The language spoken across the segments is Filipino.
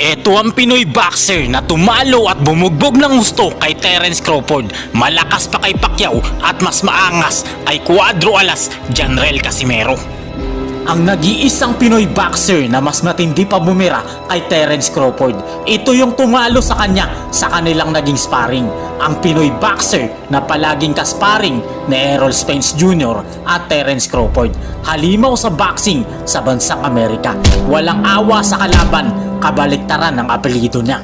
Ito ang Pinoy boxer na tumalo at bumugbog ng gusto kay Terence Crawford. Malakas pa kay Pacquiao at mas maangas kay Cuadro Alas, Janrel Casimero. Ang nag-iisang Pinoy boxer na mas matindi pa bumira kay Terence Crawford. Ito yung tumalo sa kanya sa kanilang naging sparring. Ang Pinoy boxer na palaging kasparing ni Errol Spence Jr. at Terence Crawford. Halimaw sa boxing sa bansang Amerika. Walang awa sa kalaban, kabaliktaran ang apelido niya.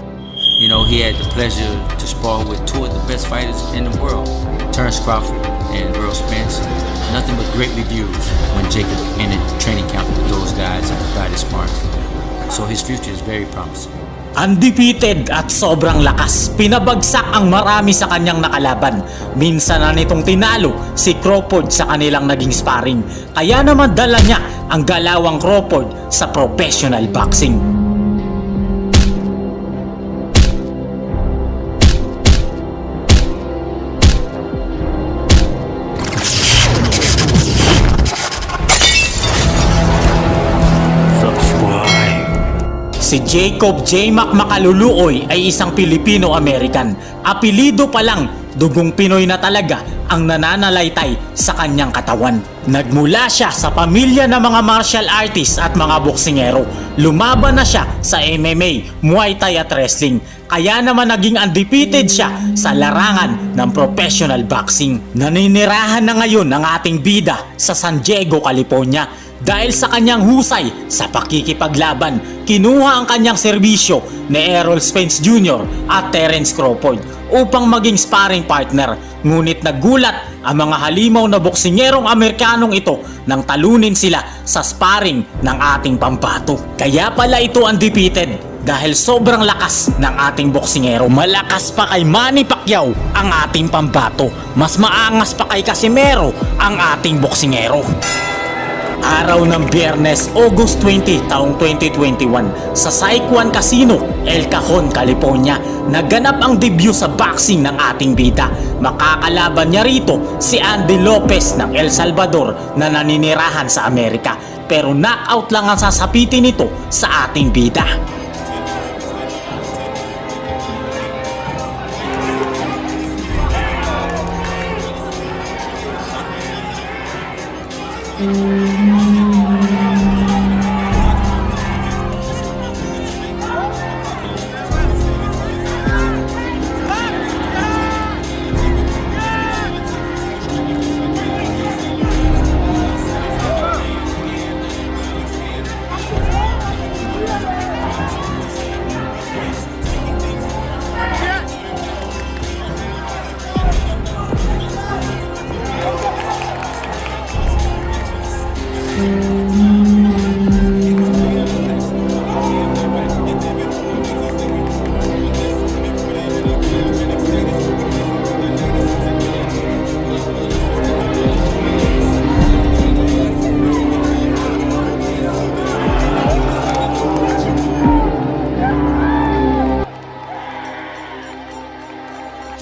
You know, he had the pleasure to spar with two of the best fighters in the world, Terrence Crawford and Earl Spence. Nothing but great reviews when Jacob entered training camp with those guys and started sparring for them. So his future is very promising. Undefeated at sobrang lakas, pinabagsak ang marami sa kanyang nakalaban. Minsan na nitong tinalo si Crawford sa kanilang naging sparring. Kaya naman dala niya ang galawang Crawford sa professional boxing. Si Jacob J. Mac Macaluluoy ay isang Pilipino-American. Apelido pa lang, dugong Pinoy na talaga ang nananalaytay sa kanyang katawan. Nagmula siya sa pamilya ng mga martial artists at mga boksingero. Lumaban na siya sa MMA, Muay Thai at Wrestling. Kaya naman naging undefeated siya sa larangan ng professional boxing. Naninirahan na ngayon ang ating bida sa San Diego, California. Dahil sa kanyang husay sa pakikipaglaban, kinuha ang kanyang serbisyo ni Errol Spence Jr. at Terence Crawford upang maging sparring partner. Ngunit nagulat ang mga halimaw na boksingerong Amerikanong ito nang talunin sila sa sparring ng ating pambato. Kaya pala ito undefeated dahil sobrang lakas ng ating boksingero. Malakas pa kay Manny Pacquiao ang ating pambato. Mas maangas pa kay Casimero ang ating boksingero. Araw ng Biyernes, August 20, taong 2021 sa Saikwan Casino, El Cajon, California, naganap ang debut sa boxing ng ating bida. Makakalaban niya rito si Andy Lopez ng El Salvador na naninirahan sa Amerika. Pero knockout lang ang sasapitin nito sa ating bida.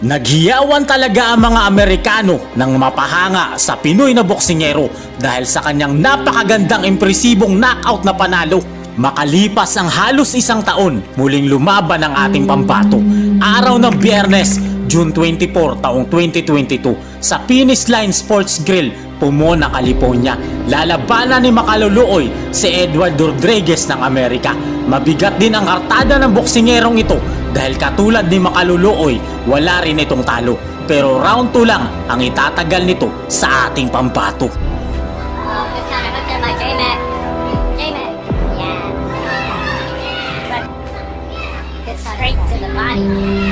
Naghiyawan talaga ang mga Amerikano ng mapahanga sa Pinoy na boksingero dahil sa kanyang napakagandang impresibong knockout na panalo. Makalipas ang halos isang taon, muling lumaban ang ating pambato. Araw ng Biyernes, June 24, taong 2022, sa Finish Line Sports Grill, Pomona, California. Lalabanan ni Makaluluoy si Edward Rodriguez ng Amerika. Mabigat din ang kartada ng boksingerong ito dahil katulad ni Makaluluoy, wala rin itong talo. Pero round 2 lang ang itatagal nito sa ating pambato. Straight to the body.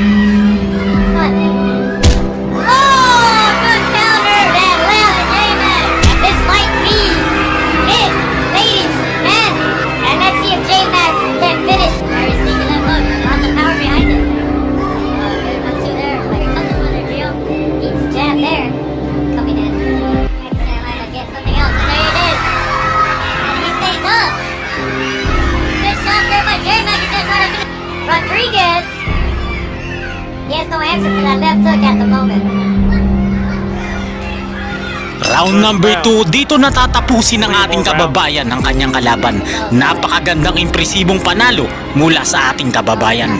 Answer to that at the moment. Round number 2, dito natatapusin ng ating kababayan ang kanyang kalaban. Napakagandang impresibong panalo mula sa ating kababayan.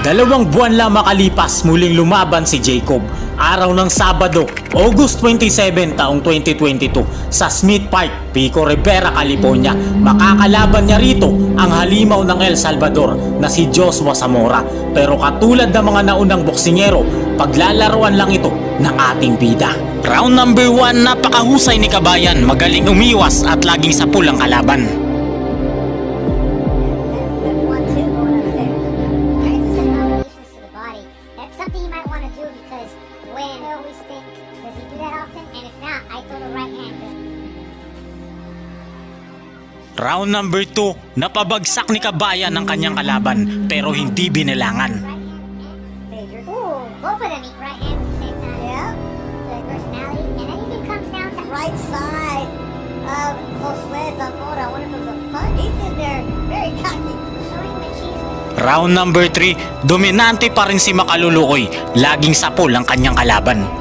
Dalawang buwan lang makalipas muling lumaban si Jacob. Araw ng Sabado, August 27 taong 2022 sa Smith Park, Pico Rivera, California. Makakalaban niya rito ang halimaw ng El Salvador na si Joshua Zamora. Pero katulad ng mga naunang boksingero, paglalaruan lang ito ng ating bida. Round number 1, napakahusay ni Kabayan, magaling umiwas at laging sa pulang kalaban. Round number 2, napabagsak ni Kabayan ang kanyang kalaban pero hindi binilangan. Right side of Zamora. One of in there very cocky. Round number 3, dominante pa rin si Makaluluoy, laging sapol ang kanyang kalaban.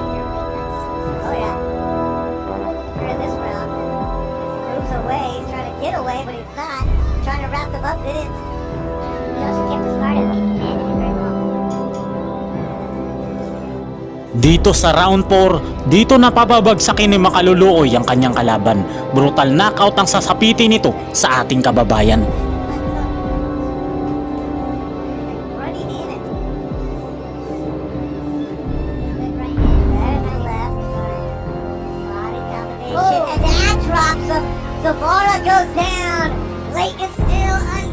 Dito sa round 4, dito napapabagsakin ni Makaluluoy ang kanyang kalaban. Brutal knockout ang sasapitin nito sa ating kababayan. Running in it.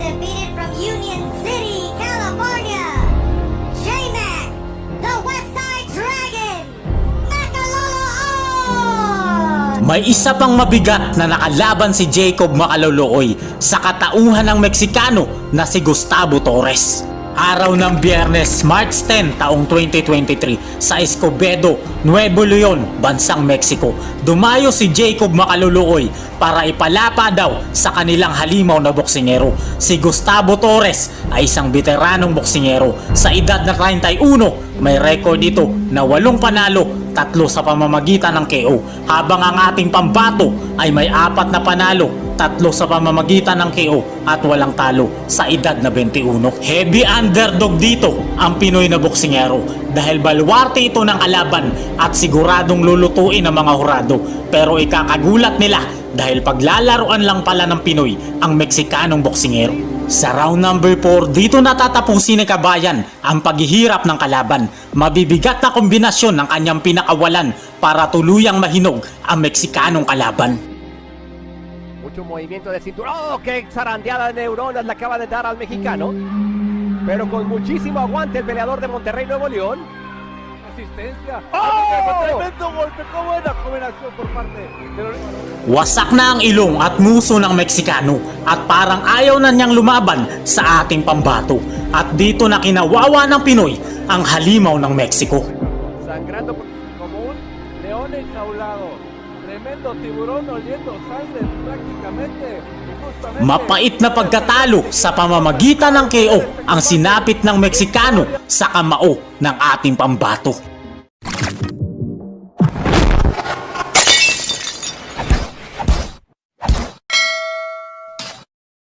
Undefeated from Union City, California. J-Mac, the West Side Dragon. Makalolo May isa pang mabigat na nakalaban si Jacob Makaluluoy sa katauhan ng Meksikano na si Gustavo Torres. Araw ng Biyernes, March 10, taong 2023 sa Escobedo, Nuevo Leon, Bansang Mexico. Dumayo si Jacob Makaluluoy para ipalapa daw sa kanilang halimaw na boksingero. Si Gustavo Torres ay isang veteranong boksingero. Sa edad na 31, may record ito na walong panalo tatlo sa pamamagitan ng KO habang ang ating pambato ay may apat na panalo tatlo sa pamamagitan ng KO at walang talo sa edad na 21. Heavy underdog dito ang Pinoy na boksingero dahil baluarte ito ng kalaban at siguradong lulutuin ng mga hurado pero ikakagulat nila dahil paglalaruan lang pala ng Pinoy ang Meksikanong boksingero. Sa round number 4, dito natatapusin ni Kabayan ang paghihirap ng kalaban. Mabibigat na kombinasyon ng kanyang pinakawalan para tuluyang mahinog ang Meksikanong kalaban. Mucho movimiento de cintura. ¡Oh, qué zarandeada de neuronas le acaba de dar al mexicano! Pero con muchísimo aguante el peleador de Monterrey, Nuevo León. Asistencia. ¡Oh! Tremendo golpe. ¡Qué buena combinación por parte de. Wasak na ang ilong at muso ng Meksikano at parang ayaw na niyang lumaban sa ating pambato. At dito na kinawawa ng Pinoy ang halimaw ng Mexico. Sangrando como un león enjaulado. Tremendo tiburón oliendo sangre prácticamente. Mapait na pagkatalo sa pamamagitan ng KO ang sinapit ng Meksikano sa kamao ng ating pambato.